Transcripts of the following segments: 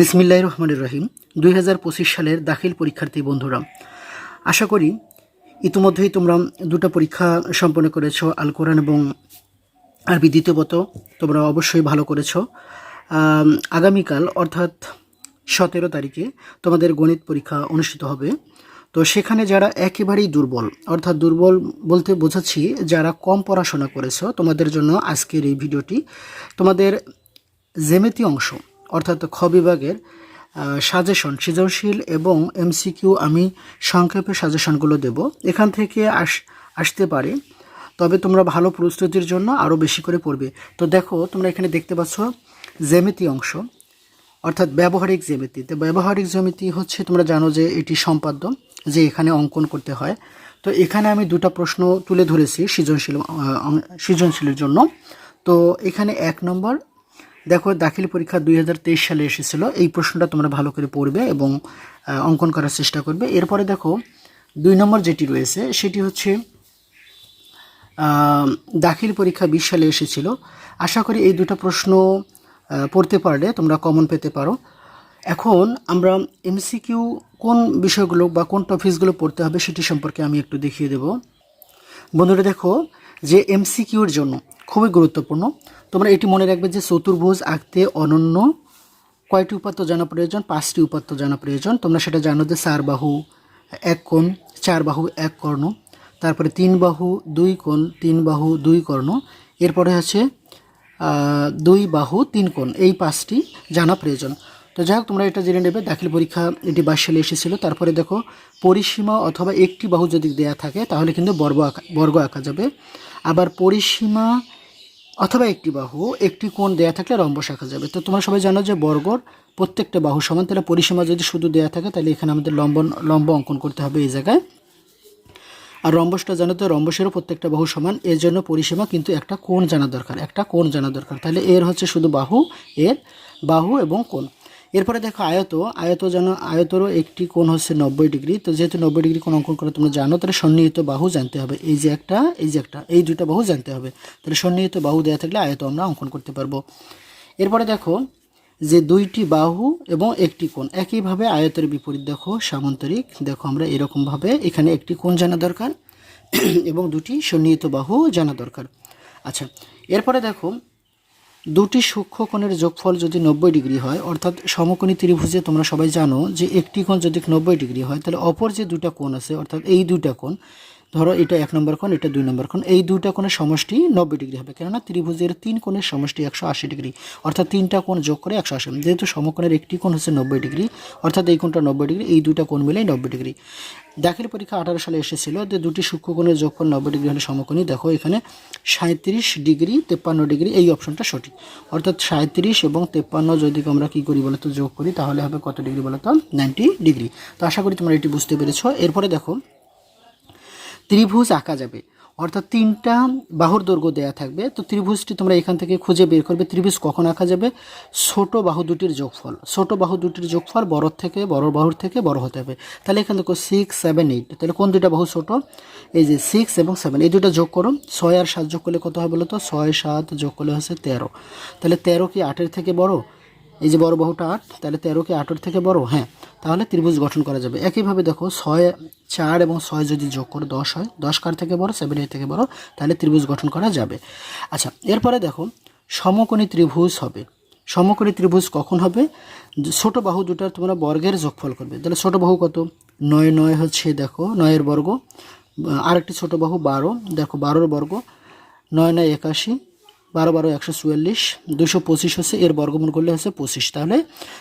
বিসমিল্লাহ রহমানুর রহিম। দুই হাজার পঁচিশ সালের দাখিল পরীক্ষার্থী বন্ধুরা, আশা করি ইতিমধ্যেই তোমরা দুটো পরীক্ষা সম্পন্ন করেছ আল কোরআন এবং আরবি দ্বিতীয়ত তোমরা অবশ্যই ভালো করেছ। আগামীকাল, অর্থাৎ সতেরো তারিখে তোমাদের গণিত পরীক্ষা অনুষ্ঠিত হবে। তো সেখানে যারা একেবারেই দুর্বল, অর্থাৎ দুর্বল বলতে বোঝাচ্ছি, যারা কম পড়াশোনা করেছ, তোমাদের জন্য আজকের এই ভিডিওটি তোমাদের জেমেতি অংশ। অর্থাৎ খ বিভাগের সাজেশন সৃজনশীল এবং এমসিকিউ আমি সংক্ষেপে সাজেশনগুলো দেব। এখান থেকে আস, আসতে পারে। তবে তোমরা ভালো প্রস্তুতির জন্য আরও বেশি করে পড়বে। তো দেখো, তোমরা এখানে দেখতে পাচ্ছ জ্যামিতি অংশ, অর্থাৎ ব্যবহারিক জ্যামিতি। তো ব্যবহারিক জ্যামিতি হচ্ছে তোমরা জানো যে এটি সম্পাদ্য, যে এখানে অঙ্কন করতে হয়। তো এখানে আমি দুটো প্রশ্ন তুলে ধরেছি সৃজনশীল সৃজনশীলের জন্য। তো এখানে এক নম্বর দেখো, দাখিল পরীক্ষা দুই হাজার তেইশ সালে এসেছিল। এই প্রশ্নটা তোমরা ভালো করে পড়বে এবং অঙ্কন করার চেষ্টা করবে। এরপরে দেখো, দুই নম্বর যেটি রয়েছে, সেটি হচ্ছে দাখিল পরীক্ষা বিশ সালে এসেছিল। আশা করি এই দুটো প্রশ্ন পড়তে পারলে তোমরা কমন পেতে পারো। এখন আমরা এমসিকিউ কোন বিষয়গুলো বা কোন টপিকসগুলো পড়তে হবে সেটি সম্পর্কে আমি একটু দেখিয়ে দেব। বন্ধুরা দেখো, যে এমসিকিউর জন্য খুবই গুরুত্বপূর্ণ। তোমরা এটি মনে রাখবে যে চতুর্ভুজ আঁকতে অনন্য কয়টি উপাত্ত জানা প্রয়োজন পাঁচটি উপাত্ত জানা প্রয়োজন তোমরা সেটা জানো যে চার বাহু এক কোণ চার বাহু এক কর্ণ তারপরে তিন বাহু দুই কোণ তিন বাহু দুই কর্ণ এরপরে আহ, দুই বাহু তিন কোণ। এই পাঁচটি জানা প্রয়োজন তো যাই হোক তোমরা এটা জেনে নেবে। দাখিল পরীক্ষা এটি বাইশ সালে এসেছিল। তারপরে দেখো পরিসীমা অথবা একটি বাহু যদি দেয়া থাকে তাহলে কিন্তু বর্গ আঁকা বর্গ আঁকা যাবে। আবার পরিসীমা অথবা একটি বাহু, একটি কোণ দেয়া থাকলে রম্ব শাখা যাবে। তো তোমরা সবাই জানো যে বর্গর প্রত্যেকটা বাহু সমান, তাহলে পরিসীমা যদি শুধু দেয়া থাকে, তাহলে এখানে আমাদের লম্ব লম্ব অঙ্কন করতে হবে এই জায়গায়। আর রম্বসটা জানো তো, রম্বসেরও প্রত্যেকটা বাহু সমান, এর জন্য পরিসীমা কিন্তু একটা কোণ জানা দরকার, একটা কোণ জানা দরকার। তাহলে এর হচ্ছে শুধু বাহু, এর বাহু এবং কোণ। এরপরে দেখো আয়ত আয়ত যেন, আয়তরও একটি কোণ হচ্ছে নব্বই ডিগ্রি। তো যেহেতু নব্বই ডিগ্রি কোণ অঙ্কন করে তোমরা জানো, তাহলে সন্নিহিত বাহু জানতে হবে। এই যে একটা, এই যে একটা, এই দুইটা বাহু জানতে হবে। তাহলে সন্নিহিত বাহু দেওয়া থাকলে আয়ত আমরা অঙ্কন করতে পারব। এরপরে দেখো যে দুইটি বাহু এবং একটি কোণ, একইভাবে আয়তের বিপরীত দেখো, সামান্তরিক। দেখো আমরা এরকমভাবে এখানে একটি কোণ জানা দরকার, এবং দুটি সন্নিহিত বাহু জানা দরকার। আচ্ছা এরপরে দেখো দুটি সূক্ষ্ম কোণের যোগফল যদি নব্বই ডিগ্রি হয়, অর্থাৎ সমকোণী ত্রিভুজে তোমরা সবাই জানো যে একটি কোণ যদি নব্বই ডিগ্রি হয়, তাহলে অপর যে দুটা কোণ আছে, অর্থাৎ এই দুইটা কোণ, ধরো এটা এক নম্বর কোণ, এটা দুই নম্বর কোণ, এই দুইটা কোণের সমষ্টি নব্বই ডিগ্রি হবে। কেননা ত্রিভুজের তিন কোণের সমষ্টি একশো আশি ডিগ্রি, অর্থাৎ তিনটা কোণ যোগ করে একশো আশি। যেহেতু সমকোণের একটি কোণ হচ্ছে নব্বই ডিগ্রি, অর্থাৎ এই কোণটা নব্বই ডিগ্রি, এই দুইটা কোণ মিলেই নব্বই ডিগ্রি। দাখিল পরীক্ষা আঠারো সালে এসেছিল। যে দুটি সূক্ষ্মকোণের যোগফল নব্বই ডিগ্রি হলে সমকোণী। দেখো এখানে সাঁত্রিশ ডিগ্রি, তেপ্পান্ন ডিগ্রি, এই অপশনটা সঠিক। অর্থাৎ সাঁত্রিশ এবং তেপ্পান্ন যদি আমরা কী করি বলতো, যোগ করি, তাহলে হবে কত ডিগ্রি বলতো? Ninety degree. তো আশা করি তোমরা এটি বুঝতে পেরেছ। এরপরে দেখো, ত্রিভুজ আঁকা যাবে। অর্থাৎ তিনটা বাহুর দৈর্ঘ্য দেয়া থাকবে, তো ত্রিভুজটি তোমরা এখান থেকে খুঁজে বের করবে, ত্রিভুজ কখন আঁকা যাবে? ছোট বাহু দুটির যোগফল, ছোট বাহু দুটির যোগফল বড় থেকে বড় বাহুর থেকে বড় হতে হবে। তাহলে এখান থেকে সিক্স সেভেন এইট তাহলে কোন দুটা বাহু ছোট? এই যে সিক্স এবং সেভেন এই দুটো যোগ করো, ছয় আর সাত যোগ করলে কত হয় বলো তো ছয় সাত যোগ করলে হচ্ছে তেরো। তাহলে তেরো কি আটের থেকে বড়? এই যে বড় বাহুটা আট, তাহলে তেরো কি আটের থেকে বড়? হ্যাঁ তাহলে ত্রিভুজ গঠন করা যাবে। একইভাবে দেখো, ছয়, চার এবং ছয় যদি যোগ করে, দশ হয়, দশ কার থেকে বড়? সেভেন এর থেকে বড়, তাহলে ত্রিভুজ গঠন করা যাবে। আচ্ছা এরপরে দেখো, সমকোণী ত্রিভুজ হবে। সমকোণী ত্রিভুজ কখন হবে? ছোট বাহু দুটার তোমরা বর্গের যোগফল করবে। তাহলে ছোট বাহু কত? নয় নয় হচ্ছে দেখো, নয়ের বর্গ। আরেকটি ছোট বাহু বারো, দেখো বারোর বর্গ। নয় নয় একাশি বারো বারো একশো চুয়াল্লিশ দুশো পঁচিশ হচ্ছে এর বর্গমূল করলে হচ্ছে পঁচিশ। তাহলে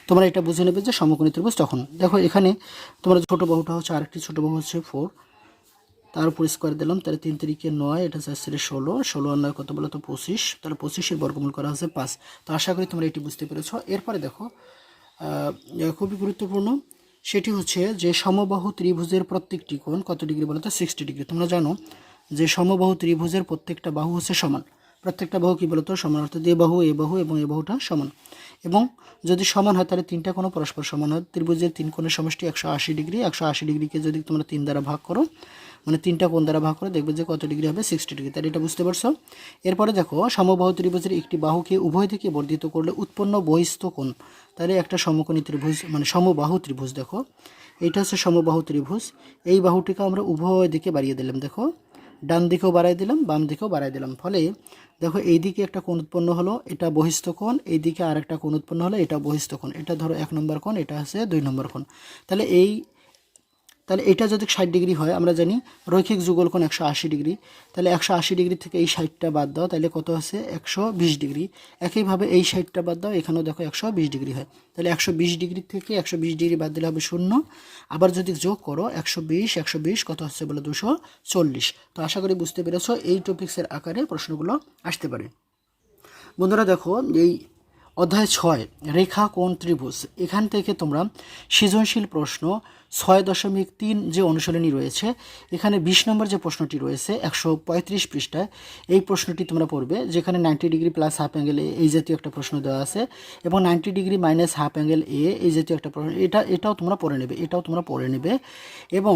তোমরা এটা বুঝে নেবে যে সমকোণী ত্রিভুজ তখন। দেখো এখানে তোমার ছোটো বাহুটা হচ্ছে আরেকটি ছোটো বাহু হচ্ছে ফোর। তার উপর স্কোয়ার দিলাম, তাহলে তিন তারিখে নয়, এটা হচ্ছে ষোলো। ষোলো আর নয় কত বলো তো পঁচিশ। তাহলে পঁচিশের বর্গমূল করা হচ্ছে পাঁচ। তো আশা করি তোমরা এটি বুঝতে পেরেছ। এরপরে দেখো খুবই গুরুত্বপূর্ণ। সেটি হচ্ছে যে সমবাহু ত্রিভুজের প্রত্যেকটি কোণ কত ডিগ্রি বলো তো? Sixty degree. তোমরা জানো যে সমবাহু ত্রিভুজের প্রত্যেকটা বাহু হচ্ছে সমান। প্রত্যেকটা বাহু কী বলতো? সমান অর্থাৎ এ বাহু এ বাহু এবং এ বাহুটা সমান। এবং যদি সমান হয়, তাহলে তিনটা কোনো পরস্পর সমান হয়। ত্রিভুজের তিন কোণের সমষ্টি একশো আশি ডিগ্রি। একশো আশি ডিগ্রিকে যদি তোমরা তিন দ্বারা ভাগ করো মানে তিনটা কোণ দ্বারা ভাগ করে, দেখবে যে কত ডিগ্রি হবে? Sixty degree. তাহলে এটা বুঝতে পারছ? এরপরে দেখো, সমবাহু ত্রিভুজের একটি বাহুকে উভয় থেকে বর্ধিত করলে উৎপন্ন বহিস্থ কোণ। তাহলে একটা সমকোণী ত্রিভুজ মানে সমবাহু ত্রিভুজ দেখো। এইটা হচ্ছে সমবাহু ত্রিভুজ। এই বাহুটিকে আমরা উভয় দিকে বাড়িয়ে দিলাম, দেখো। ডান দিকেও বাড়াই দিলাম, বাম দিকেও বাড়াই দিলাম। ফলে দেখো, এইদিকে একটা কোণ উৎপন্ন হলো, এটা বহিস্থ কোণ এই দিকে আর একটা কোণ উৎপন্ন হলো, এটা বহিস্থ কোণ। এটা ধরো এক নম্বর কোণ, এটা আছে দুই নম্বর কোণ। তাহলে এই তাহলে এটা যদি ষাট ডিগ্রি হয়, আমরা জানি রৈখিক যুগল কোণ একশো আশি ডিগ্রি। তাহলে একশো আশি ডিগ্রি থেকে এই ষাটটা বাদ দাও, তাহলে কত আছে একশো বিশ ডিগ্রি। একইভাবে এই ষাটটা বাদ দাও, এখানেও দেখো একশো বিশ ডিগ্রি হয়। তাহলে একশো বিশ ডিগ্রি থেকে একশো বিশ ডিগ্রি বাদ দিলে হবে শূন্য। আবার যদি যোগ করো, একশো বিশ একশো বিশ, কত হচ্ছে বলে? দুশো চল্লিশ। তো আশা করি বুঝতে পেরেছ, এই টপিক্সের আকারে প্রশ্নগুলো আসতে পারে। বন্ধুরা দেখো, এই অধ্যায় ছয়, রেখা কোণ ত্রিভুজ। এখান থেকে তোমরা সৃজনশীল প্রশ্ন ছয় দশমিক তিন যে অনুশীলনী রয়েছে, এখানে বিশ নম্বর যে প্রশ্নটি রয়েছে, একশো পঁয়ত্রিশ পৃষ্ঠায়, এই প্রশ্নটি তোমরা পড়বে, যেখানে ninety degree plus half angle এ এই জাতীয় একটা প্রশ্ন দেওয়া আছে, এবং ninety degree minus half angle এ এই জাতীয় একটা প্রশ্ন, এটা, এটাও তোমরা পড়ে নেবে, এটাও তোমরা পড়ে নেবে, এবং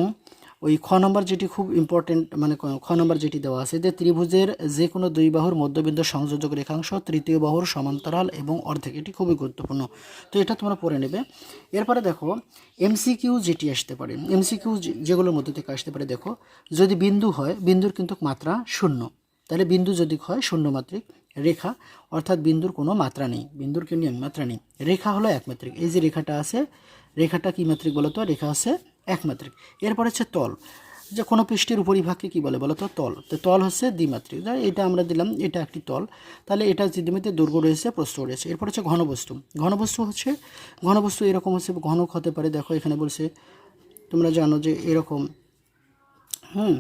ওই খ নম্বর যেটি খুব ইম্পর্টেন্ট মানে খ নম্বর যেটি দেওয়া আছে যে ত্রিভুজের যে কোনো দুই বাহুর মধ্যবিন্দু সংযোজক রেখাংশ তৃতীয় বাহুর সমান্তরাল এবং অর্ধেক, এটি খুবই গুরুত্বপূর্ণ। তো এটা তোমরা পড়ে নেবে। এরপরে দেখো এমসিকিউ যেটি আসতে পারে এমসিকিউ যেগুলোর মধ্যে থেকে আসতে পারে, দেখো, যদি বিন্দু হয়, বিন্দুর কিন্তু মাত্রা শূন্য। তাহলে বিন্দু যদি হয়, শূন্য মাত্রিক রেখা, অর্থাৎ বিন্দুর কোনো মাত্রা নেই, বিন্দুর কোনো মাত্রা নেই। রেখা হলো একমাত্রিক এই যে রেখাটা আছে, রেখাটা কি মাত্রিক বলো তো রেখা আছে একমাত্রিক এরপর হচ্ছে তল। যে কোনো পৃষ্ঠের উপরিভাগকে কী বলে বলো তো তল। তো তল হচ্ছে দ্বিমাত্রিক। এটা আমরা দিলাম, এটা একটি তল। তাহলে এটা দ্বিমিতে দৈর্ঘ্য রয়েছে, প্রস্থ রয়েছে। এরপর হচ্ছে ঘনবস্তু। ঘনবস্তু হচ্ছে, ঘনবস্তু এরকম হচ্ছে, ঘনক হতে পারে। দেখো এখানে বলছে, তোমরা জানো যে এরকম, হুম,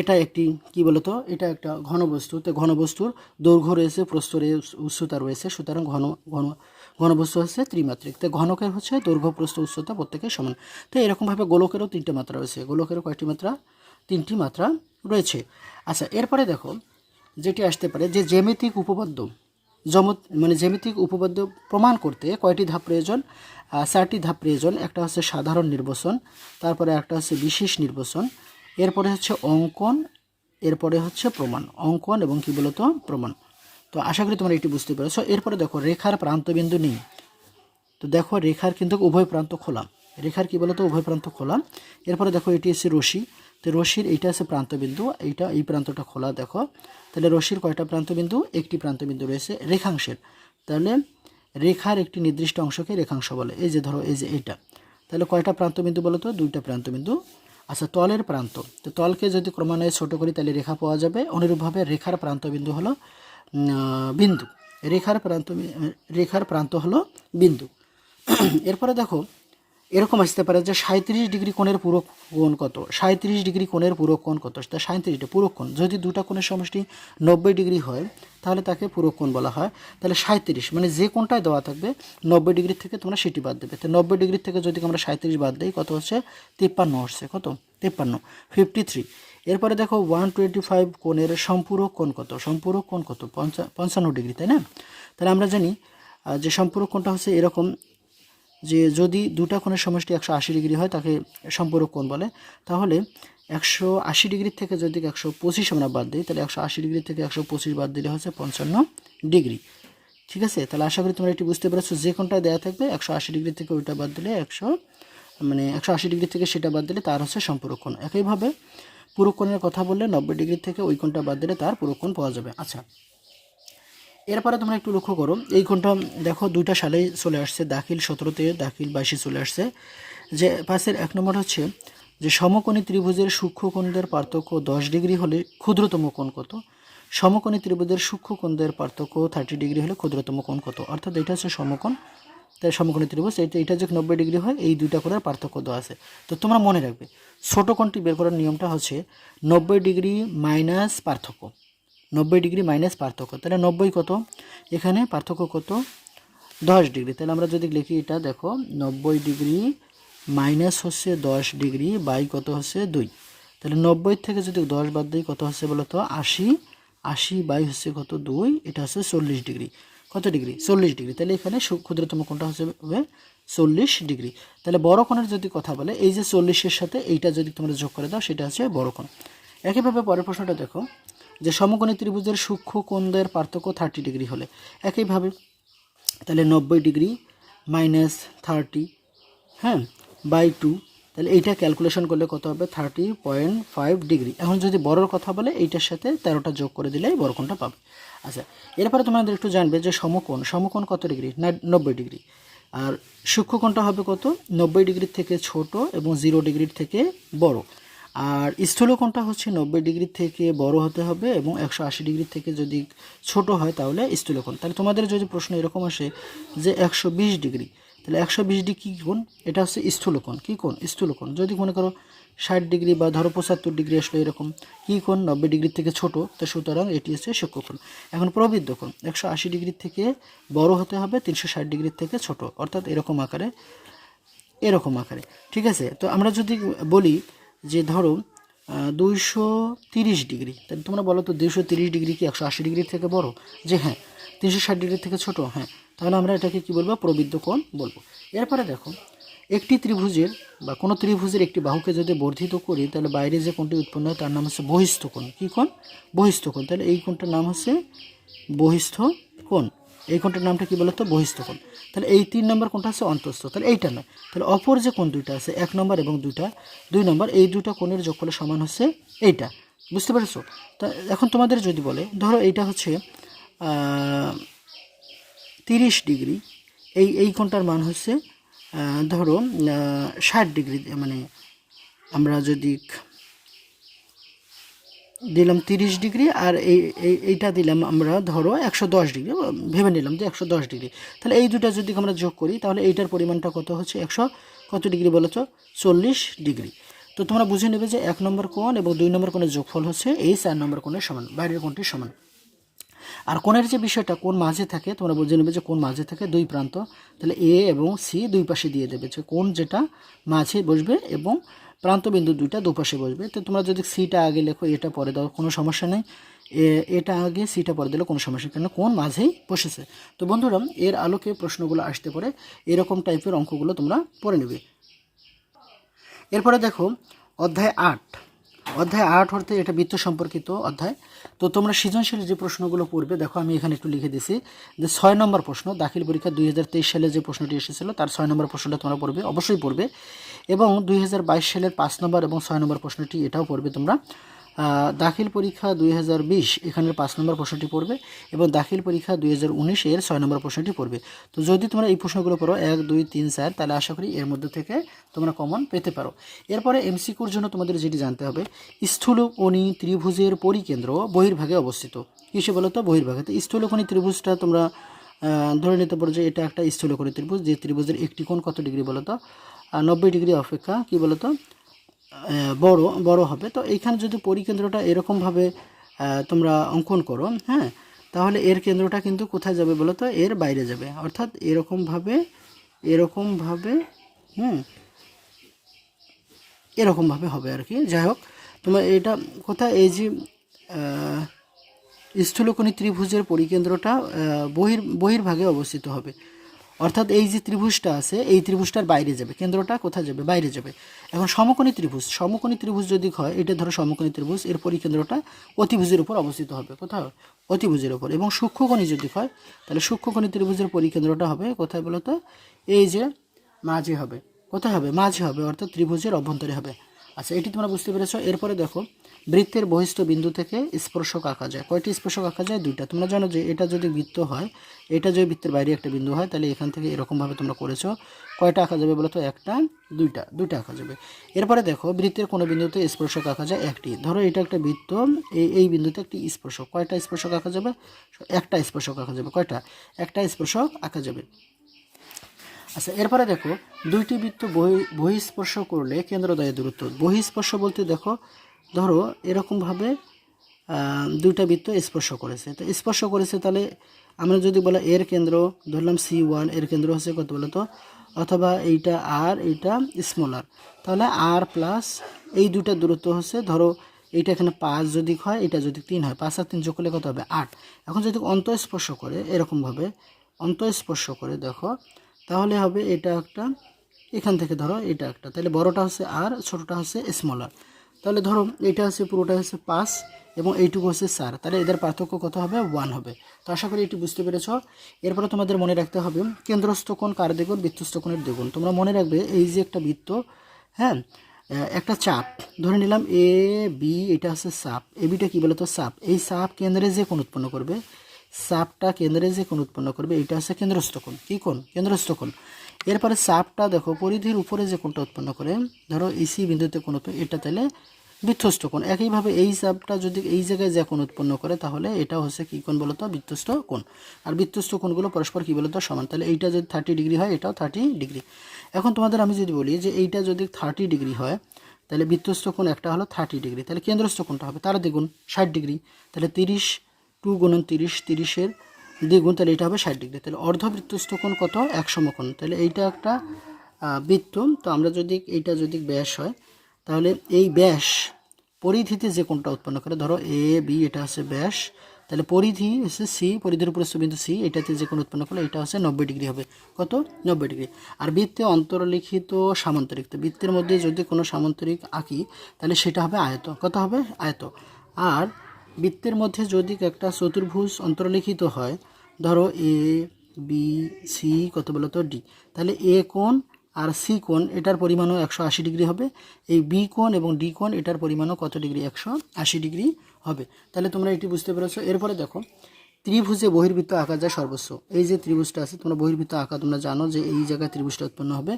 এটা একটি কি বলতো? এটা একটা ঘনবস্তু। তো ঘনবস্তুর দৈর্ঘ্য রয়েছে, প্রস্থ উচ্চতা রয়েছে, সুতরাং ঘন ঘন ঘনবস্তু হচ্ছে ত্রিমাত্রিক। তো ঘনকের হচ্ছে দৈর্ঘ্য, প্রস্থ, উচ্চতা প্রত্যেকের সমান। তো এরকমভাবে গোলকেরও তিনটে মাত্রা রয়েছে। গোলকেরও কয়েকটি মাত্রা? তিনটি মাত্রা রয়েছে। আচ্ছা এরপরে দেখো, যেটি আসতে পারে যে জ্যামিতিক উপপাদ্য জমত মানে জ্যামিতিক উপপাদ্য প্রমাণ করতে কয়টি ধাপ প্রয়োজন? চারটি ধাপ প্রয়োজন। একটা হচ্ছে সাধারণ নির্বাচন, তারপরে একটা হচ্ছে বিশেষ নির্বাচন, এরপরে হচ্ছে অঙ্কন, এরপরে হচ্ছে প্রমাণ। অঙ্কন এবং কি বলতো? প্রমাণ। তো আশা করি তোমরা এটি বুঝতে পেরেছ। এরপরে দেখো, রেখার প্রান্তবিন্দু নেই। তো দেখো, রেখার কিন্তু উভয় প্রান্ত খোলা। রেখার কি বলতো? উভয় প্রান্ত খোলা। এরপরে দেখো, এটি হচ্ছে রশি তো রশির এইটা আছে প্রান্তবিন্দু। এইটা, এই প্রান্তটা খোলা, দেখো। তাহলে রশির কয়টা প্রান্তবিন্দু? একটি প্রান্তবিন্দু রয়েছে রেখাংশের। তাহলে রেখার একটি নির্দিষ্ট অংশকে রেখাংশ বলে। এই যে ধরো, এই যে এইটা। তাহলে কয়টা প্রান্তবিন্দু বলো তো দুইটা প্রান্তবিন্দু। আচ্ছা তলের প্রান্ত। তো তলকে যদি ক্রমান্বয়ে ছোট করি, তাহলে রেখা পাওয়া যাবে। অনুরূপভাবে রেখার প্রান্তবিন্দু হলো বিন্দু। রেখার প্রান্ত রেখার প্রান্ত হলো বিন্দু। এরপরে দেখো, এরকম আসতে পারে যে সাঁত্রিশ ডিগ্রি কোণের পুরো কোণ কত? সাঁত্রিশ ডিগ্রি কোণের পুরো কোণ কত? তা সাঁত্রিশটা পুরো কোণ। যদি দুটা কোণের সমষ্টি নব্বই ডিগ্রি হয়, তাহলে তাকে পুরো কোণ বলা হয়। তাহলে সাঁত্রিশ মানে যে কোণটায় দেওয়া থাকবে, নব্বই ডিগ্রি থেকে তোমরা সেটি বাদ দেবে। তো নব্বই ডিগ্রি থেকে যদি আমরা সাঁত্রিশ বাদ দিই, কত হচ্ছে? তিপ্পান্ন হচ্ছে, কত? তিপ্পান্ন। ফিফটি থ্রি এরপরে দেখো ওয়ান টোয়েন্টি ফাইভ কোণের সম্পূরক কোণ কত? সম্পূরক কোণ কত? পঞ্চা- পঞ্চান্ন ডিগ্রি, তাই না? তাহলে আমরা জানি যে সম্পূরক কোণটা হচ্ছে এরকম যে যদি দুটা কোণের সমষ্টি একশো আশি ডিগ্রি হয়, তাকে সম্পূরক কোণ বলে। তাহলে একশো আশি ডিগ্রি থেকে যদি একশো পঁচিশ আমরা বাদ দিই, তাহলে একশো আশি ডিগ্রি থেকে একশো পঁচিশ বাদ দিলে হচ্ছে পঞ্চান্ন ডিগ্রি। ঠিক আছে? তাহলে আশা করি তোমরা এটি বুঝতে পেরেছ। যে কোণটা দেওয়া থাকবে, একশো আশি ডিগ্রি থেকে ওইটা বাদ দিলে একশো মানে একশো আশি ডিগ্রি থেকে সেটা বাদ দিলে তার হচ্ছে সম্পূরক কোণ। একইভাবে পুরোক্ষণের কথা বললে নব্বই ডিগ্রি থেকে ওই কোণটা বাদ দিলে তার পুরোক্ষণ পাওয়া যাবে। আচ্ছা। এরপরে তোমরা একটু লক্ষ্য করো, এই কোণটা দেখো দুইটা সালেই চলে আসছে, দাখিল সতেরোতে দাখিল বাইশে চলে আসছে। যে পাশের এক নম্বর হচ্ছে যে সমকোণী ত্রিভুজের সূক্ষ্ম কোণদের পার্থক্য দশ ডিগ্রি হলে ক্ষুদ্রতম কোণ কত? সমকোণী ত্রিভুজের সূক্ষ্ম কোণদের পার্থক্য থার্টি ডিগ্রি হলে ক্ষুদ্রতম কোণ কত? অর্থাৎ এটা হচ্ছে সমকোণ তাই সমকোণী ত্রিভুজ এটা এটা যে নব্বই ডিগ্রি হয়, এই দুইটা কোণের পার্থক্য দেওয়া আছে। তো তোমরা মনে রাখবে, ছোটো কোণটি বের করার নিয়মটা হচ্ছে নব্বই ডিগ্রি মাইনাস পার্থক্য। নব্বই ডিগ্রি মাইনাস পার্থক্য। তাহলে নব্বই কত? এখানে পার্থক্য কত? দশ ডিগ্রি। তাহলে আমরা যদি লিখি এটা, দেখো, নব্বই ডিগ্রি মাইনাস হচ্ছে দশ ডিগ্রি বাই কত হচ্ছে দুই। তাহলে নব্বই থেকে যদি দশ বাদ দিই, কত হচ্ছে বলো তো আশি। আশি বাই হচ্ছে কত? দুই। এটা হচ্ছে চল্লিশ ডিগ্রি। কত ডিগ্রি? চল্লিশ ডিগ্রি। তাহলে এখানে ক্ষুদ্রতম কোণটা হচ্ছে হবে চল্লিশ ডিগ্রি। তাহলে বড় কোণের যদি কথা বলে, এই যে চল্লিশের সাথে এইটা যদি তোমরা যোগ করে দাও, সেটা হচ্ছে বড় কোণ। একইভাবে পরের প্রশ্নটা দেখো, যে সমকোণী ত্রিভুজের সূক্ষ্ম কোণদের পার্থক্য থার্টি ডিগ্রি হলে। একইভাবে, তাহলে নব্বই ডিগ্রি মাইনাস থার্টি হ্যাঁ বাই টু তাহলে এইটা ক্যালকুলেশন করলে কত হবে? থার্টি পয়েন্ট ফাইভ ডিগ্রি এখন যদি বড়র কথা বলে, এইটার সাথে তেরোটা যোগ করে দিলেই বড় কোণটা পাবে। আচ্ছা এরপরে তোমাদের একটু জানবে যে সমকোণ সমকোণ কত ডিগ্রি না, নব্বই ডিগ্রি আর সূক্ষ্মকোণটা হবে কত? নব্বই ডিগ্রির থেকে ছোট এবং জিরো ডিগ্রির থেকে বড়। আর স্থূলকোণটা হচ্ছে নব্বই ডিগ্রি থেকে বড় হতে হবে এবং একশো আশি ডিগ্রি থেকে যদি ছোট হয় তাহলে স্থূলকোণ। তাহলে তোমাদের যদি প্রশ্ন এরকম আসে যে একশো বিশ ডিগ্রি তাহলে একশো বিশ ডিগ্রি কী কোণ? এটা হচ্ছে স্থূলকোণ। কী কোণ? স্থূলকোণ। যদি মনে করো ষাট ডিগ্রি বা ধরো পঁচাত্তর ডিগ্রি আসলে এরকম, কী কোণ? নব্বই ডিগ্রি থেকে ছোট, তো সুতরাং এটি হচ্ছে সূক্ষ্মকোণ। এখন প্রবৃদ্ধ কোণ, একশো আশি ডিগ্রি থেকে বড় হতে হবে, তিনশো ষাট ডিগ্রি থেকে ছোট, অর্থাৎ এরকম আকারে এরকম আকারে। ঠিক আছে? তো আমরা যদি বলি যে ধরো দুইশো তিরিশ ডিগ্রি, তাহলে তোমরা বলো তো দুইশো তিরিশ ডিগ্রি কি একশো আশি ডিগ্রির থেকে বড়? যে হ্যাঁ তিনশো ষাট ডিগ্রি থেকে ছোট হ্যাঁ। তাহলে আমরা এটাকে কি বলব? প্রবৃদ্ধ কোণ বলব। এরপরে দেখো, একটি ত্রিভুজের বা কোনো ত্রিভুজের একটি বাহুকে যদি বর্ধিত করি, তাহলে বাইরে যে কোণটি উৎপন্ন হয়, তার নাম হচ্ছে বহিস্থ কোণ। কী কোণ? বহিস্থ কোণ। তাহলে এই কোণটার নাম হচ্ছে বহিস্থ কোণ। এই কোণটার নামটা কি বলতো? বহিস্থ কোণ। তাহলে এই তিন নম্বর কোণটা আছে অন্তস্থ। তাহলে এইটা নয়। তাহলে অপর যে কোণ দুইটা আছে, এক নম্বর এবং দুইটা, দুই নম্বর, এই দুটা কোণের যোগফলের সমান হচ্ছে এইটা। বুঝতে পেরেছ? তা এখন তোমাদের যদি বলে, ধরো এইটা হচ্ছে তিরিশ ডিগ্রি। এই এই কোণটার মান হচ্ছে ধরো ষাট ডিগ্রি মানে আমরা যদি দিলাম তিরিশ ডিগ্রি আর এই, এই- এইটা দিলাম আমরা ধরো একশো দশ ডিগ্রি, ভেবে নিলাম যে একশো দশ ডিগ্রি। তাহলে এই দুটা যদি আমরা যোগ করি, তাহলে এইটার পরিমাণটা কত হচ্ছে? একশো কত ডিগ্রি বলো তো চল্লিশ ডিগ্রি। তো তোমরা বুঝে নেবে যে এক নম্বর কোণ এবং দুই নম্বর কোণের যোগফল হচ্ছে এই চার নম্বর কোণের সমান, বাইরের কোণটির সমান। আর কোণের যে বিষয়টা কোন মাঝে থাকে, তোমরা বুঝে নেবে যে কোন মাঝে থাকে দুই প্রান্ত। তাহলে এ এবং সি দুই পাশে দিয়ে দেবে। যে কোন যেটা মাঝে বসবে এবং প্রান্তবিন্দু দুইটা দুপাশে বসবে। তো তোমরা যদি সিটা আগে লেখো এটা পরে দাও, কোনো সমস্যা নেই। এটা আগে সিটা পরে দিলে কোনো সমস্যা কেন কোন মাঝেই বসেছে। তো বন্ধুরা, এর আলোকে প্রশ্নগুলো আসতে পারে, এরকম টাইপের অঙ্কগুলো তোমরা পড়ে নেবে। এরপরে দেখো, অধ্যায় আট। অধ্যায় আট অর্থে এটা বৃত্ত সম্পর্কিত অধ্যায়। তো তোমরা সৃজনশীল যে প্রশ্নগুলো পড়বে, দেখো আমি এখানে একটু লিখে দিছি যে ছয় নম্বর প্রশ্ন, দাখিল পরীক্ষা দুই হাজার তেইশ সালে যে প্রশ্নটি এসেছিল, তার ছয় নম্বর প্রশ্নটা তোমরা পড়বে, অবশ্যই পড়বে। এবং দুই হাজার বাইশ সালের পাঁচ নম্বর এবং ছয় নম্বর প্রশ্নটি এটাও পড়বে তোমরা। দাখিল পরীক্ষা দুই হাজার বিশ এখানের পাঁচ নম্বর প্রশ্নটি পড়বে এবং দাখিল পরীক্ষা দুই হাজার উনিশ এর ছয় নম্বর প্রশ্নটি পড়বে। তো যদি তোমরা এই প্রশ্নগুলো পড়ো, এক, দুই, তিন, চার, তাহলে আশা করি এর মধ্যে থেকে তোমরা কমন পেতে পারো। এরপরে এমসিকিউর জন্য তোমাদের যেটি জানতে হবে স্থূলকোণী ত্রিভুজের পরিকেন্দ্র বহির্ভাগে অবস্থিত। কিসে বলো তো? বহির্ভাগে। তো স্থূলকোণী ত্রিভুজটা তোমরা ধরে নিতে পারো যে এটা একটা স্থূলকোণী ত্রিভুজ, যে ত্রিভুজের একটি কোণ কত ডিগ্রি বলো তো? নব্বই ডিগ্রি অপেক্ষা, কি বলো তো? বড় বড় হবে। তো এইখানে যদি পরিকেন্দ্রটা এরকমভাবে তোমরা অঙ্কন করো হ্যাঁ তাহলে এর কেন্দ্রটা কিন্তু কোথায় যাবে বলো তো? এর বাইরে যাবে। অর্থাৎ এরকমভাবে এরকমভাবে হুম এরকমভাবে হবে আর কি। যাই হোক, তোমার এটা কোথায়? এই যে স্থূলকোণী ত্রিভুজের পরিকেন্দ্রটা বহির, বহির্ভাগে অবস্থিত হবে। অর্থাৎ এই যে ত্রিভুজটা আছে, এই ত্রিভুজটার বাইরে যাবে। কেন্দ্রটা কোথায় যাবে? বাইরে যাবে। এখন সমকোণী ত্রিভুজ। সমকোণী ত্রিভুজ যদি হয়, এটা ধরো সমকোণী ত্রিভুজ এর পরিকেন্দ্রটা অতিভুজের উপর অবস্থিত হবে। কোথাও অতিভুজের উপর। এবং সূক্ষ্মকোণী যদি হয়, তাহলে সূক্ষ্মকোণী ত্রিভুজের পরিকেন্দ্রটা হবে। কোথায় বলো তো? এই যে মাঝে হবে। কোথায় হবে? মাঝে হবে, অর্থাৎ ত্রিভুজের অভ্যন্তরে হবে। আচ্ছা এটি তোমরা বুঝতে পেরেছ। এরপরে দেখো বৃত্তের বহিষ্ঠ বিন্দু থেকে স্পর্শক আঁকা যায়। কয়টি স্পর্শক আঁকা যায়? দুইটা। তোমরা জানো যে এটা যদি বৃত্ত হয়, এটা যদি বৃত্তের বাইরে একটা বিন্দু হয়, তাহলে এখান থেকে এরকমভাবে তোমরা করেছ। কয়টা আঁকা যাবে বলো তো একটা, দুইটা দুইটা আঁকা যাবে। এরপরে দেখো, বৃত্তের কোনো বিন্দুতে স্পর্শক আঁকা যায় একটি। ধরো এটা একটা বৃত্ত এই এই বিন্দুতে একটি স্পর্শক। কয়টা স্পর্শক আঁকা যাবে? একটা স্পর্শক আঁকা যাবে। কয়টা? একটা স্পর্শক আঁকা যাবে। আচ্ছা এরপরে দেখো, দুইটি বৃত্ত বহি, বহিস্পর্শ করলে কেন্দ্রদয় দূরত্ব। বহিস্পর্শ বলতে দেখো ধরো, এরকমভাবে দুইটা বৃত্ত স্পর্শ করেছে। তো স্পর্শ করেছে তাহলে আমরা যদি বলা এর কেন্দ্র, ধরলাম সি ওয়ানের কেন্দ্র হচ্ছে কত বলো তো অথবা এইটা আর এইটা স্মলার তাহলে আর প্লাস এই দুইটা দূরত্ব হচ্ছে, ধরো এইটা এখানে পাঁচ যদি হয় এটা যদি তিন হয়, পাঁচ আর তিন যোগ করলে কত হবে? আট। এখন যদি অন্তঃস্পর্শ করে, এরকমভাবে অন্তঃস্পর্শ করে দেখো, তাহলে হবে এটা একটা, এখান থেকে ধরো এটা একটা। তাহলে বড়টা হচ্ছে আর ছোটটা হচ্ছে স্মলার তাহলে ধরো এটা হচ্ছে পুরোটা হচ্ছে পাঁচ এবং এইটুকু হচ্ছে চার। তাহলে এদের পার্থক্য কত হবে? ওয়ান হবে। তো আশা করি এটি বুঝতে পেরেছ। এরপরে তোমাদের মনে রাখতে হবে, কেন্দ্রস্থ কোণ কার দ্বিগুণ? বৃত্তস্থ কোণের দ্বিগুণ। তোমরা মনে রাখবে এই যে একটা বৃত্ত হ্যাঁ একটা চাপ। ধরে নিলাম এ বি এটা হচ্ছে সাপ এ বিটা কী বলতো? সাপ এই সাপ কেন্দ্রে যে কোণ উৎপন্ন করবে সাপটা কেন্দ্রে যে কোণ উৎপন্ন করবে এটা হচ্ছে কেন্দ্রস্থ কোণ। কী কোণ? কেন্দ্রস্থ কোণ। এরপরে সাপটা দেখো, পরিধির উপরে যে কোণটা উৎপন্ন করে, ধরো ইসি বিন্দুতে কোণ এটা তাহলে বৃত্তস্থ কোণ। একইভাবে এই চাপটা যদি এই জায়গায় যে কোণ উৎপন্ন করে, তাহলে এটা হচ্ছে কী কোণ বলতো? বৃত্তস্থ কোণ। আর বৃত্তস্থ কোণগুলো পরস্পর কী বলতো? সমান। তাহলে এইটা যদি থার্টি ডিগ্রি হয়, এটাও থার্টি ডিগ্রি এখন তোমাদের আমি যদি বলি যে এইটা যদি থার্টি ডিগ্রি হয়, তাহলে বৃত্তস্থ কোণ একটা হলো থার্টি ডিগ্রি তাহলে কেন্দ্রস্থ কোণটা হবে, তার দ্বিগুণ ষাট ডিগ্রি তাহলে তিরিশ টু গুণন তিরিশ, তিরিশের দ্বিগুণ তাহলে এটা হবে ষাট ডিগ্রি। তাহলে অর্ধবৃত্তস্থ কোণ কত? এক সমকোণ তাহলে এইটা একটা বৃত্ত। তো আমরা যদি, এইটা যদি ব্যাস হয়, তাহলে এই ব্যাস পরিধিতে যে কোণটা উৎপন্ন করে, ধরো এ বি এটা হচ্ছে ব্যাস। তাহলে পরিধি হচ্ছে সি পরিধির উপরে বিন্দু সি এটাতে যে কোণ উৎপন্ন করলে এটা হচ্ছে নব্বই ডিগ্রি হবে। কত? নব্বই ডিগ্রি। আর বৃত্তে অন্তর্লিখিত সামান্তরিক। তো বৃত্তের মধ্যে যদি কোনো সামান্তরিক আঁকি, তাহলে সেটা হবে আয়ত। কত হবে? আয়ত। আর বৃত্তের মধ্যে যদি একটা চতুর্ভুজ অন্তর্লিখিত হয়, ধরো এ বি সি কত বলো তো ডি তাহলে এ কোণ আর সি কোণ, এটার পরিমাণও একশো আশি ডিগ্রি হবে। এই বি কোণ এবং ডি কোণ, এটার পরিমাণও কত ডিগ্রি? একশো আশি ডিগ্রি হবে। তাহলে তোমরা এটি বুঝতে পেরেছ। এরপরে দেখো, ত্রিভুজে বহির্বৃত্ত আঁকা যায় সর্বস্ব। এই যে ত্রিভুজটা আছে, তোমরা বহির্বৃত্ত আঁকা তোমরা জানো যে এই জায়গায় ত্রিভুজটা উৎপন্ন হবে।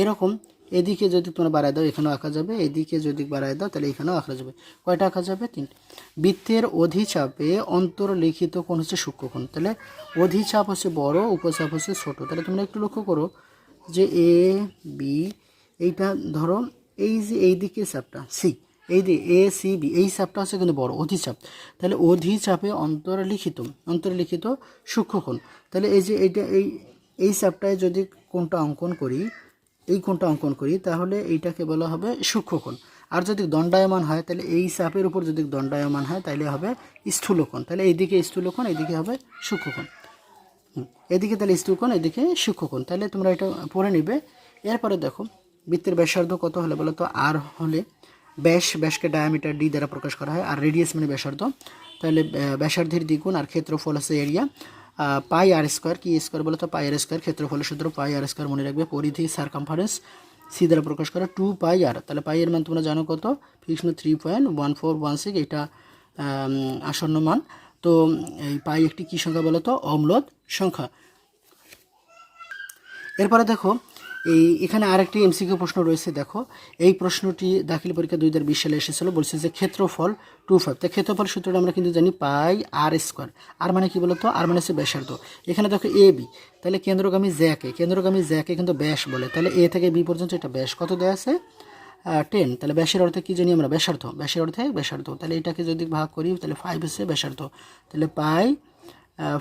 এরকম এদিকে যদি তোমরা বাড়ায় দাও, এখানেও আঁকা যাবে। এদিকে যদি বাড়ায় দাও, তাহলে এখানেও আঁকা যাবে। কয়টা আঁকা যাবে? তিনটে বৃত্তের অধিচাপে অন্তর্লিখিত কোণ হচ্ছে সূক্ষ্মকোণ তাহলে অধিচাপ হচ্ছে বড়, উপচাপ হচ্ছে ছোট। তাহলে তোমরা একটু লক্ষ্য করো যে এ বি এইটা ধরো, এই যে এই দিকে চাপটা সি এই যে এ সি বি এই চাপটা হচ্ছে কিন্তু বড়, অধিচাপ। তাহলে অধিচাপে অন্তর্লিখিত অন্তর্লিখিত সূক্ষ্মকোণ তাহলে এই যে এইটা, এই এই চাপটায় যদি কোনটা অঙ্কন করি এই কোণটা অঙ্কন করি, তাহলে এইটাকে বলা হবে সূক্ষ্মকোণ আর যদি দণ্ডায়মান হয়, তাহলে এই চাপের উপর যদি দণ্ডায়মান হয় তাহলে হবে স্থূলকোণ তাহলে এইদিকে স্থূলকোণ এইদিকে হবে সূক্ষ্মকোণ এদিকে তাহলে স্থূলকোণ এদিকে সূক্ষ্মকোণ তাহলে তোমরা এটা পড়ে নিবে। এরপরে দেখো, বৃত্তের ব্যাসার্ধ কত হলে বলো তো? আর হলে ব্যাস, ব্যাসকে ডায়ামিটার ডি দ্বারা প্রকাশ করা হয়। আর রেডিয়াস মানে ব্যাসার্ধ। তাহলে ব্যাসার্ধের দ্বিগুণ আর ক্ষেত্রফল আছে এরিয়া পাই আর স্কোয়ার, কি স্কোয়ার বলে তো পাই আর স্কোয়ার ক্ষেত্রফলের সূত্র পাই আর স্কোয়ার মনে রাখবে। পরিধি সার্কামফারেন্স সি দ্বারা প্রকাশ করা টু পাই আর তাহলে পাই এর মান তোমরা জানো কত? Fix three point one four one six এটা আসন্ন মান। তো, এই পাই একটি কী সংখ্যা বলো তো অম্লদ সংখ্যা। এরপরে দেখো এই, এখানে আরেকটি এমসিকিউ প্রশ্ন রয়েছে, দেখো। এই প্রশ্নটি দাখিল পরীক্ষা দুই হাজার বিশ সালে এসেছিল, বলছে যে ক্ষেত্রফল টু ফাইভ। তো ক্ষেত্রফল সূত্রটা আমরা কিন্তু জানি পাই আর স্কোয়ার। আর মানে কি বলতো? আর মানে হচ্ছে ব্যাসার্ধ। এখানে দেখো এ, বি। তাহলে কেন্দ্রগামী জ্যাকে কেন্দ্রগামী জ্যাকে কিন্তু ব্যাস বলে। তাহলে এ থেকে বি পর্যন্ত এটা ব্যাস। কত দেওয়া আছে? টেন। তাহলে ব্যাসের অর্থে কী জানি আমরা? ব্যাসার্ধ। ব্যাসের অর্থে ব্যাসার্ধ। তাহলে এটাকে যদি ভাগ করি, তাহলে ফাইভ হচ্ছে ব্যাসার্ধ। তাহলে পাই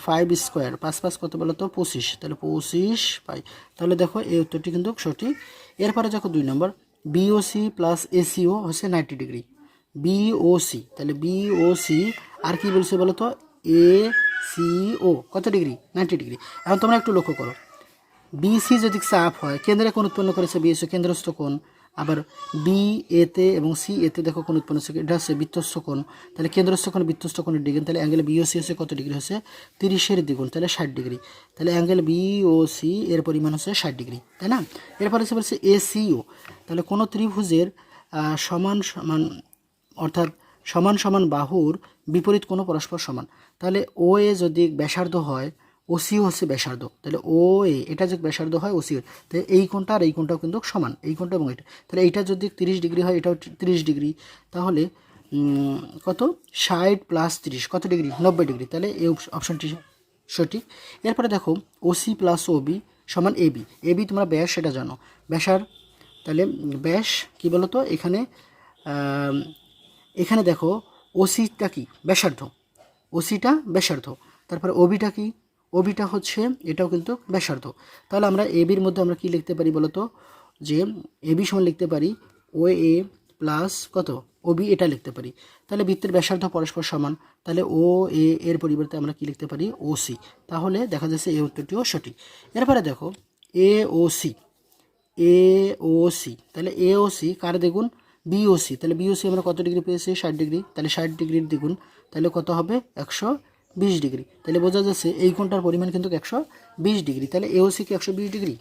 ফাইভ স্কোয়ার পাঁচ পাঁচ কত বলো তো? পঁচিশ। তাহলে পঁচিশ পাই। তাহলে দেখো এই উত্তরটি কিন্তু সঠিক। এরপরে দেখো দুই নম্বর বিওসি প্লাস এসিও হচ্ছে নাইনটি ডিগ্রি বিওসি তাহলে বিওসি আর কি বলছে বলো তো? এ সি ও কত ডিগ্রি নাইনটি ডিগ্রি এখন তোমরা একটু লক্ষ্য করো। বিসি যদি চাপ হয়, কেন্দ্রে কোন উৎপন্ন করেছে বিএসি কেন্দ্রস্থ কোণ। আবার বি এতে এবং সি এতে দেখো কোণ উৎপন্ন হচ্ছে এটা হচ্ছে বৃত্তস্থ কোণ তাহলে কেন্দ্রস্থ কোণ বৃত্তস্থ কোণের ডিগ্রি, তাহলে অ্যাঙ্গেল বিওসি হচ্ছে কত ডিগ্রি? হচ্ছে তিরিশের দ্বিগুণ, তাহলে ষাট ডিগ্রি। তাহলে অ্যাঙ্গেল বিওসি এর পরিমাণ হচ্ছে ষাট ডিগ্রি, তাই না? এরপর হচ্ছে বলছে এসিও তাহলে কোনো ত্রিভুজের সমান সমান, অর্থাৎ সমান সমান বাহুর বিপরীত কোনো পরস্পর সমান। তাহলে ও এ যদি ব্যাসার্ধ হয় ওসিও হচ্ছে ব্যাসার্ধ। তাহলে ও, এ, এটা যদি ব্যাসার্ধ হয়, ওসিও। তাহলে এই কোণটা আর এই কোণটাও কিন্তু সমান, এই কোণটা এবং এটা। তাহলে এইটা যদি তিরিশ ডিগ্রি হয়, এটাও তিরিশ ডিগ্রি। তাহলে কত? ষাট প্লাস তিরিশ, কত ডিগ্রি? নব্বই ডিগ্রি। তাহলে এই অপশনটি সঠিক। এরপরে দেখো, ওসি প্লাস ওবি সমান এবি এবি তোমরা ব্যাস, সেটা জানো। ব্যাসার, তাহলে ব্যাস কি বলো তো এখানে এখানে দেখো, ওসিটা কি? ব্যাসার্ধ। ওসিটা ব্যাসার্ধ। তারপরে ওবিটা কি? ওবিটা হচ্ছে, এটাও কিন্তু ব্যাসার্ধ। তাহলে আমরা এবির মধ্যে আমরা কি লিখতে পারি বলো তো যে এবি সমান লিখতে পারি, ও এ প্লাস কত? ও বি এটা লিখতে পারি। তাহলে বৃত্তের ব্যাসার্ধ পরস্পর সমান। তাহলে ও এ এর পরিবর্তে আমরা কি লিখতে পারি? O C. তাহলে দেখা যাচ্ছে এই উত্তরটিও সঠিক। এরপরে দেখো, এ ও সি। এ ও সি। তাহলে এ ও সি কার দ্বিগুণ? B O C. তাহলে বি ও সি আমরা কত ডিগ্রি পেয়েছি? ষাট ডিগ্রি। তাহলে ষাট ডিগ্রির দ্বিগুণ। তাহলে কত হবে? একশো বিশ ডিগ্রি। তাহলে বোঝা যাচ্ছে এই কোণটার পরিমাণ কিন্তু একশো বিশ ডিগ্রি। তাহলে এ ও সি কি একশো বিশ ডিগ্রি?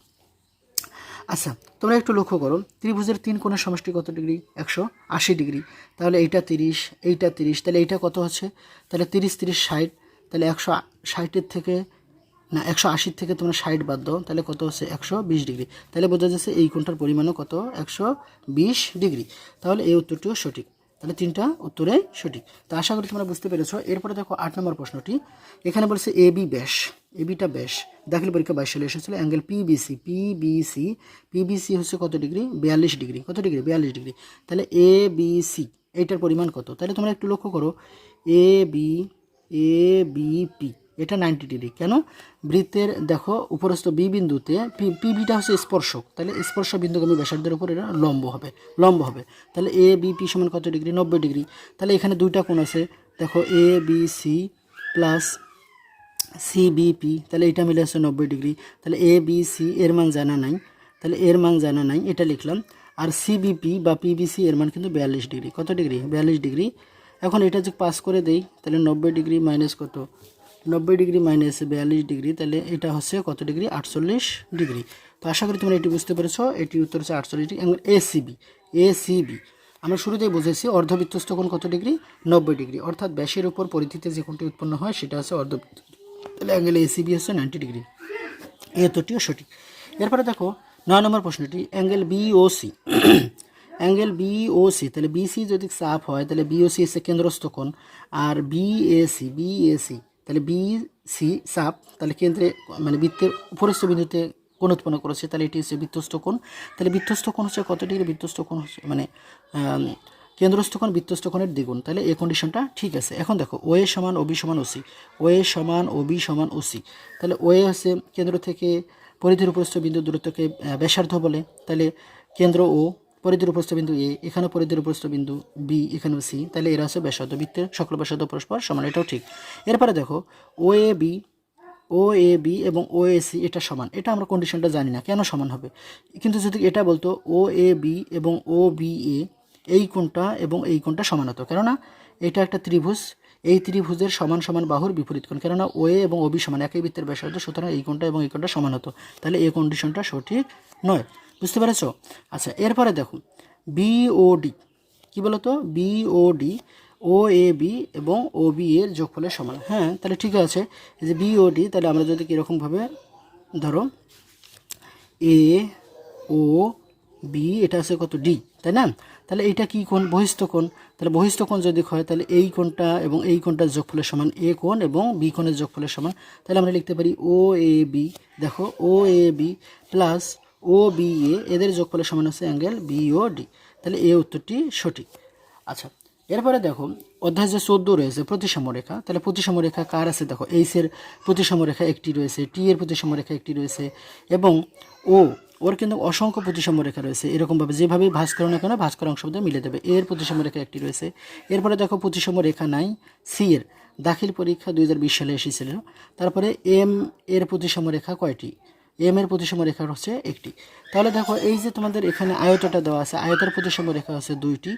আচ্ছা তোমরা একটু লক্ষ্য করো, ত্রিভুজের তিন কোণের সমষ্টি কত ডিগ্রি? একশো আশি ডিগ্রি। তাহলে এইটা তিরিশ এইটা তিরিশ, তাহলে এইটা কত হচ্ছে? তাহলে তিরিশ তিরিশ, ষাট, তাহলে একশো ষাটের থেকে, না, একশো আশির থেকে তোমরা ষাট বাদ দাও, তাহলে কত হচ্ছে? একশো বিশ ডিগ্রি। তাহলে বোঝা যাচ্ছে এই কোণটার পরিমাণও কত? একশো বিশ ডিগ্রি। তাহলে এই উত্তরটিও সঠিক। তাহলে তিনটা উত্তরে সঠিক। তো আশা করি তোমরা বুঝতে পেরেছ। এরপরে দেখো আট নম্বর প্রশ্নটি। এখানে বলছে এ বি ব্যাস। এ বিটা ব্যাস। দাখিল পরীক্ষা বাইশ সালে এসেছিল। অ্যাঙ্গেল পিবিসি পিবিসি পিবিসি হচ্ছে কত ডিগ্রি? বিয়াল্লিশ ডিগ্রি। কত ডিগ্রি? বিয়াল্লিশ ডিগ্রি। তাহলে এ বি সি এইটার পরিমাণ কত? তাহলে তোমরা একটু লক্ষ্য করো। A B A B P এটা নাইনটি ডিগ্রি কেন? বৃত্তের, দেখো, উপরস্থ বি বিন্দুতে পি পিবিটা হচ্ছে স্পর্শক। তাহলে স্পর্শ বিন্দুগামী ব্যাসার্ধের উপর এটা লম্ব হবে লম্ব হবে। তাহলে এ বি পি সমান কত ডিগ্রি নব্বই ডিগ্রি তাহলে এখানে দুইটা কোণ আছে। দেখো A B C plus CBP তাহলে এটা মিলে আছে নব্বই ডিগ্রি তাহলে এ বি সি এর মান জানা নাই। তাহলে এর মান জানা নাই, এটা লিখলাম। আর সিবিপি বা পিবিসি এর মান কিন্তু বিয়াল্লিশ ডিগ্রি কত ডিগ্রি বিয়াল্লিশ ডিগ্রি এখন এটা যদি পাস করে দেই, তাহলে নব্বই ডিগ্রি মাইনাস কত? নব্বই ডিগ্রি মাইনাস বিয়াল্লিশ ডিগ্রি, তাহলে এটা হচ্ছে কত ডিগ্রি? আটচল্লিশ ডিগ্রি। তো আশা করি তোমরা এটি বুঝতে পেরেছ। এটির উত্তর হচ্ছে আটচল্লিশ ডিগ্রি এসিবি এসিবি আমরা শুরুতেই বুঝেছি অর্ধবৃত্তস্থ কোণ কত ডিগ্রি? নব্বই ডিগ্রি। অর্থাৎ ব্যাসের উপর পরিধিতে যে কোণটি উৎপন্ন হয়, সেটা হচ্ছে অর্ধবৃত্ত। তাহলে অ্যাঙ্গেল এসিবি হচ্ছে নাইনটি ডিগ্রি। এই উত্তরটিও সঠিক। এরপরে দেখো, নয় নম্বর প্রশ্নটি অ্যাঙ্গেল বিওসি অ্যাঙ্গেল বিওসি তাহলে বিসি যদি চাপ হয়, তাহলে বিওসি হচ্ছে কেন্দ্রস্থ কোণ। আর বিএসি বিএসি তাহলে বি, সি সাপ তাহলে কেন্দ্রে মানে বৃত্তের উপরস্থ বিন্দুতে কোণ উৎপন্ন করেছে, তাহলে এটি হচ্ছে বৃত্তস্থ কোণ। তাহলে বৃত্তস্থ কোণ হচ্ছে কত ডিগ্রি? বৃত্তস্থ কোণ হচ্ছে মানে কেন্দ্রস্থ কোণ বৃত্তস্থ কোণের দ্বিগুণ। তাহলে এই কন্ডিশনটা ঠিক আছে। এখন দেখো ও এ সমান ও বি সমান ওসি ও এ সমান ও বি সমান ওসি তাহলে ও এ হচ্ছে কেন্দ্র থেকে পরিধির উপস্থ বিন্দু দূরত্বকে ব্যাসার্ধ বলে। তাহলে কেন্দ্র ও পরিধির উপস্থ বিন্দু এ এখানে পরিধির উপস্থ বিন্দু বি, এখানেও সি, তাহলে এরা হচ্ছে ব্যাসার্ধ বৃত্তের সকল ব্যাসার্ধ পরস্পর সমান, এটাও ঠিক। এরপরে দেখো, O A B, O A B এবং ও এ সি, এটা সমান। এটা আমরা কন্ডিশনটা জানি না, কেন সমান হবে? কিন্তু যদি এটা বলতো, ও এ বি এবং ও বি এ, এই কোণটা এবং এই কোণটা সমান হতো কেননা এটা একটা ত্রিভুজ এই ত্রিভুজের সমান সমান বাহুর বিপরীত কোণ। কেননা ও এ এবং ওবি সমান একই বৃত্তের ব্যাসার্ধ, সুতরাং এই কোণটা এবং এই কোণটা সমান হতো। তাহলে এই কন্ডিশনটা সঠিক নয়। বুঝতে পেরেছ? আচ্ছা এরপরে দেখো। বিওডি কি বলতো? বিওডি ও এ বি এবং ও বি এর যোগফলের সমান। হ্যাঁ তাহলে ঠিক আছে। যে বিওডি তাহলে আমরা যদি কীরকমভাবে ধরো? এ ও বি এটা আছে কত? ডি তাই না? তাহলে এইটা কি কোণ? বহিস্থ কোণ। তাহলে বহিস্থ কোণ যদি হয়, তাহলে এই কোণটা এবং এই কোণটার যোগফলের সমান এ কোণ এবং বি কোণের যোগফলের সমান। তাহলে আমরা লিখতে পারি ও এ বি। দেখো, O A B plus O B A, এদের যোগফলের সমান হচ্ছে অ্যাঙ্গেল বি ও ডি। তাহলে এ উত্তরটি সঠিক। আচ্ছা এরপরে দেখো, অধ্যায় যে চোদ্দ রয়েছে, প্রতিসম রেখা। তাহলে প্রতিসম রেখা কার আছে? দেখো এইসের প্রতিসম রেখা একটি রয়েছে, টি এর প্রতিসম রেখা একটি রয়েছে এবং ও ওর কিন্তু অসংখ্য প্রতিসম রেখা রয়েছে। এরকমভাবে যেভাবে ভাস্কর করো না কেন ভাঁজ করা মিলে দেবে এর প্রতিসম রেখা একটি রয়েছে। এরপরে দেখো প্রতিসম রেখা নাই সি এর। দাখিল পরীক্ষা দুই হাজার বিশ সালে এসেছিল। তারপরে এম এর প্রতিসম রেখা কয়টি? এম এর প্রতিসম রেখা হচ্ছে একটি। তাহলে দেখো, এই যে তোমাদের এখানে আয়তটা দেওয়া আছে, আয়তের প্রতিসম রেখা আছে দুইটি।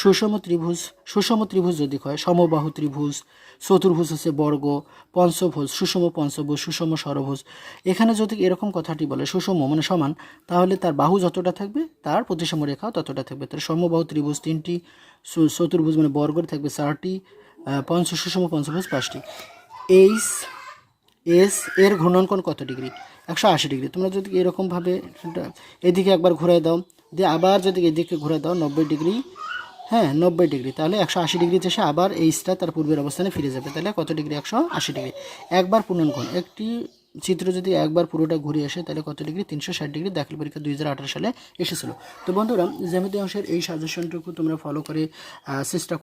সুষম ত্রিভুজ সুষম ত্রিভুজ যদি হয় সমবাহু ত্রিভুজ, চতুর্ভুজ হচ্ছে বর্গ, পঞ্চভুজ, সুষম পঞ্চভুজ, সুষম ষড়ভুজ এখানে যদি এরকম কথাটি বলে, সুষম মানে সমান, তাহলে তার বাহু যতটা থাকবে, তার প্রতিসম রেখাও ততটা থাকবে। তার সমবাহু ত্রিভুজ তিনটি চতুর্ভুজ মানে বর্গের থাকবে চারটি পঞ্চ, সুষম পঞ্চভুজ পাঁচটি। এইচ, এস, এর ঘূর্ণনকোণ কত ডিগ্রি? একশো আশি ডিগ্রি। তোমরা যদি এরকমভাবে এদিকে একবার ঘুরে দাও, দিয়ে আবার যদি এদিকে ঘুরে দাও, নব্বই ডিগ্রি হ্যাঁ নব্বই ডিগ্রি, তাহলে একশো আশি ডিগ্রি এসে আবার এইচটা তার পূর্বের অবস্থানে ফিরে যাবে। তাহলে কত ডিগ্রি? একশো আশি ডিগ্রি। একবার পূর্ণনকোণ একটি চিত্র যদি একবার পুরোটা ঘুরে আসে, তাহলে কত ডিগ্রি? তিনশো ষাট ডিগ্রি। দাখিল পরীক্ষা দুই হাজার আঠারো সালে এসেছিল। তো বন্ধুরা, জ্যামিতি অংশের এই সাজেশনটুকু তোমরা ফলো করে চেষ্টা